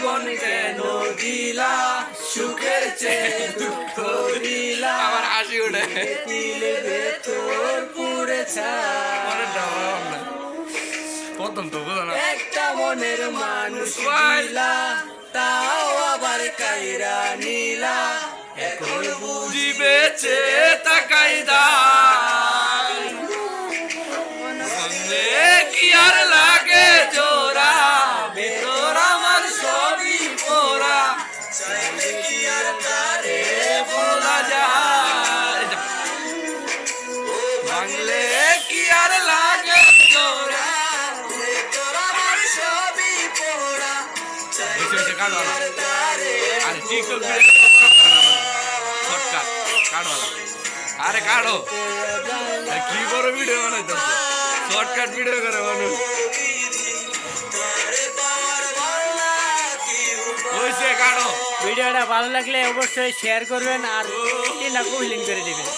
জীবন কেন দিলা? সুখের চেয়ে দুঃখ দিলা? আমার হাসি ওঠে দিলে ভেতর পুড়ে প্রথম তো একটা মনের মানুষ ভাই। দিলা তাও আবার কাইরা নীলা। এখন বুঝি বুঝি বেচে বাংলে কি আর লাগে তোর? আমার সবই পোড়া। আর তারে আরে টিকটক শর্টকাট কাটো না। আরে কাটো আরে কি বড় ভিডিও বানাইতেছ? শর্টকাট ভিডিও করে মানুষ। ভিডিওটা ভালো লাগলে অবশ্যই শেয়ার করবেন আর না করে দিবেন।